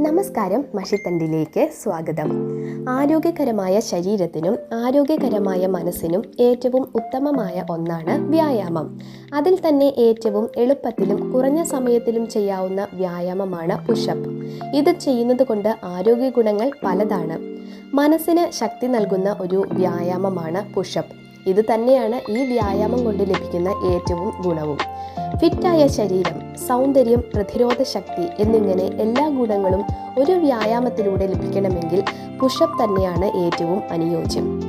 നമസ്കാരം മഷിത്തണ്ടിലേക്ക് സ്വാഗതം. ആരോഗ്യകരമായ ശരീരത്തിനും ആരോഗ്യകരമായ മനസ്സിനും ഏറ്റവും ഉത്തമമായ ഒന്നാണ് വ്യായാമം. അതിൽ തന്നെ ഏറ്റവും എളുപ്പത്തിലും കുറഞ്ഞ സമയത്തിലും ചെയ്യാവുന്ന വ്യായാമമാണ് പുഷപ്പ്. ഇത് ചെയ്യുന്നത് കൊണ്ട് ആരോഗ്യ ഗുണങ്ങൾ പലതാണ്. മനസ്സിന് ശക്തി നൽകുന്ന ഒരു വ്യായാമമാണ് പുഷപ്പ്. ഇത് തന്നെയാണ് ഈ വ്യായാമം കൊണ്ട് ലഭിക്കുന്ന ഏറ്റവും ഗുണവും. ഫിറ്റായ ശരീരം സൗന്ദര്യം പ്രതിരോധ ശക്തി എന്നിങ്ങനെ എല്ലാ ഗുണങ്ങളും ഒരു വ്യായാമത്തിലൂടെ ലഭിക്കണമെങ്കിൽ പുഷപ്പ് തന്നെയാണ് ഏറ്റവും അനുയോജ്യം.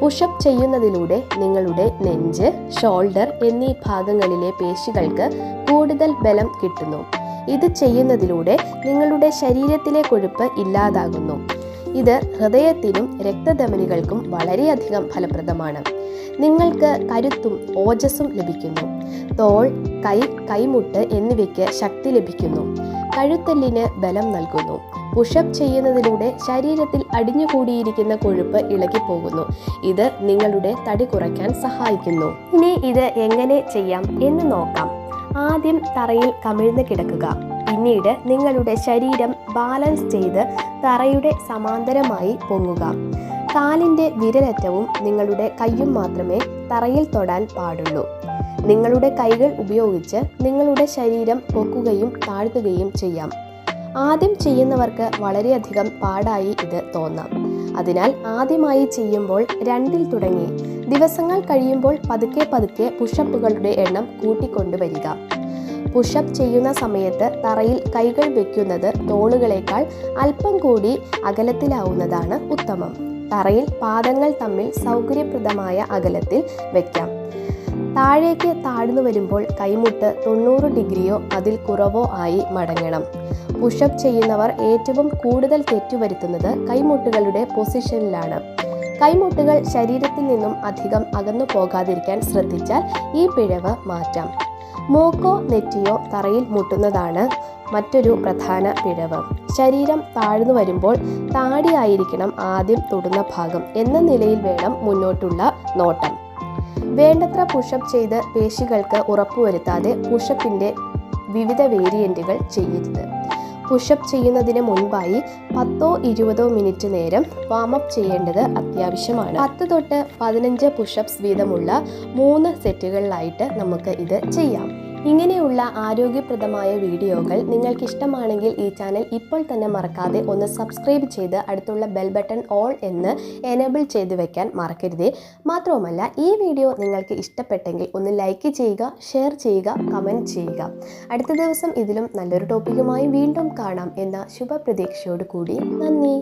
പുഷപ്പ് ചെയ്യുന്നതിലൂടെ നിങ്ങളുടെ നെഞ്ച് ഷോൾഡർ എന്നീ ഭാഗങ്ങളിലെ പേശികൾക്ക് കൂടുതൽ ബലം കിട്ടുന്നു. ഇത് ചെയ്യുന്നതിലൂടെ നിങ്ങളുടെ ശരീരത്തിലെ കൊഴുപ്പ് ഇല്ലാതാകുന്നു. ഇത് ഹൃദയത്തിനും രക്തധമനികൾക്കും വളരെയധികം ഫലപ്രദമാണ്. നിങ്ങൾക്ക് കരുത്തും ഓജസ്സും ലഭിക്കുന്നു. തോൾ കൈ കൈമുട്ട് എന്നിവയ്ക്ക് ശക്തി ലഭിക്കുന്നു. കഴുത്തല്ലിന് ബലം നൽകുന്നു. പുഷപ്പ് ചെയ്യുന്നതിലൂടെ ശരീരത്തിൽ അടിഞ്ഞുകൂടിയിരിക്കുന്ന കൊഴുപ്പ് ഇളകിപ്പോകുന്നു. ഇത് നിങ്ങളുടെ തടി കുറയ്ക്കാൻ സഹായിക്കുന്നു. ഇനി ഇത് എങ്ങനെ ചെയ്യാം എന്ന് നോക്കാം. ആദ്യം തറയിൽ കമിഴ്ന്ന് കിടക്കുക. പിന്നീട് നിങ്ങളുടെ ശരീരം ബാലൻസ് ചെയ്ത് തറയുടെ സമാന്തരമായി പൊങ്ങുക. കാലിന്റെ വിരലറ്റവും നിങ്ങളുടെ കൈയും മാത്രമേ തറയിൽ തൊടാൻ പാടുള്ളൂ. നിങ്ങളുടെ കൈകൾ ഉപയോഗിച്ച് നിങ്ങളുടെ ശരീരം പൊക്കുകയും താഴ്ത്തുകയും ചെയ്യാം. ആദ്യം ചെയ്യുന്നവർക്ക് വളരെയധികം പാടായി ഇത് തോന്നാം. അതിനാൽ ആദ്യമായി ചെയ്യുമ്പോൾ രണ്ടിൽ തുടങ്ങി. ദിവസങ്ങൾ കഴിയുമ്പോൾ പതുക്കെ പതുക്കെ പുഷപ്പുകളുടെ എണ്ണം കൂട്ടിക്കൊണ്ടുവരിക. പുഷപ്പ് ചെയ്യുന്ന സമയത്ത് തറയിൽ കൈകൾ വെക്കുന്നത് തോളുകളേക്കാൾ അല്പം കൂടി അകലത്തിലാവുന്നതാണ് ഉത്തമം. തറയിൽ പാദങ്ങൾ തമ്മിൽ സൗകര്യപ്രദമായ അകലത്തിൽ വെക്കാം. താഴേക്ക് താഴ്ന്നു വരുമ്പോൾ കൈമുട്ട് തൊണ്ണൂറ് ഡിഗ്രിയോ അതിൽ കുറവോ ആയി മടങ്ങണം. പുഷപ്പ് ചെയ്യുന്നവർ ഏറ്റവും കൂടുതൽ തെറ്റുവരുത്തുന്നത് കൈമുട്ടുകളുടെ പൊസിഷനിലാണ്. കൈമുട്ടുകൾ ശരീരത്തിൽ നിന്നും അധികം അകന്നു പോകാതിരിക്കാൻ ശ്രദ്ധിച്ചാൽ ഈ പിഴവ് മാറ്റാം. മൂക്കോ നെറ്റിയോ തറയിൽ മുട്ടുന്നതാണ് മറ്റൊരു പ്രധാന പിഴവ്. ശരീരം താഴ്ന്നു വരുമ്പോൾ താടിയായിരിക്കണം ആദ്യം തൊടുന്ന ഭാഗം എന്ന നിലയിൽ വേണം മുന്നോട്ടുള്ള നോട്ടം. വേണ്ടത്ര പുഷപ്പ് ചെയ്ത് പേശികൾക്ക് ഉറപ്പുവരുത്താതെ പുഷപ്പിന്റെ വിവിധ വേരിയന്റുകൾ ചെയ്യരുത്. പുഷപ്പ് ചെയ്യുന്നതിന് മുൻപായി പത്തോ ഇരുപതോ മിനിറ്റ് നേരം വാമപ്പ് ചെയ്യേണ്ടത് അത്യാവശ്യമാണ്. പത്ത് തൊട്ട് പതിനഞ്ച് പുഷപ്സ് വീതമുള്ള മൂന്ന് സെറ്റുകളിലായിട്ട് നമുക്ക് ഇത് ചെയ്യാം. ഇങ്ങനെയുള്ള ആരോഗ്യപ്രദമായ വീഡിയോകൾ നിങ്ങൾക്ക് ഇഷ്ടമാണെങ്കിൽ ഈ ചാനൽ ഇപ്പോൾ തന്നെ മറക്കാതെ ഒന്ന് സബ്സ്ക്രൈബ് ചെയ്ത് അടുത്തുള്ള ബെൽ ബട്ടൺ ഓൾ എന്ന് എനേബിൾ ചെയ്ത് വെക്കാൻ മറക്കരുതേ. മാത്രവുമല്ല ഈ വീഡിയോ നിങ്ങൾക്ക് ഇഷ്ടപ്പെട്ടെങ്കിൽ ഒന്ന് ലൈക്ക് ചെയ്യുക ഷെയർ ചെയ്യുക കമന്റ് ചെയ്യുക. അടുത്ത ദിവസം ഇതിലും നല്ലൊരു ടോപ്പിക്കുമായി വീണ്ടും കാണാം എന്ന ശുഭപ്രതീക്ഷയോട് കൂടി നന്ദി.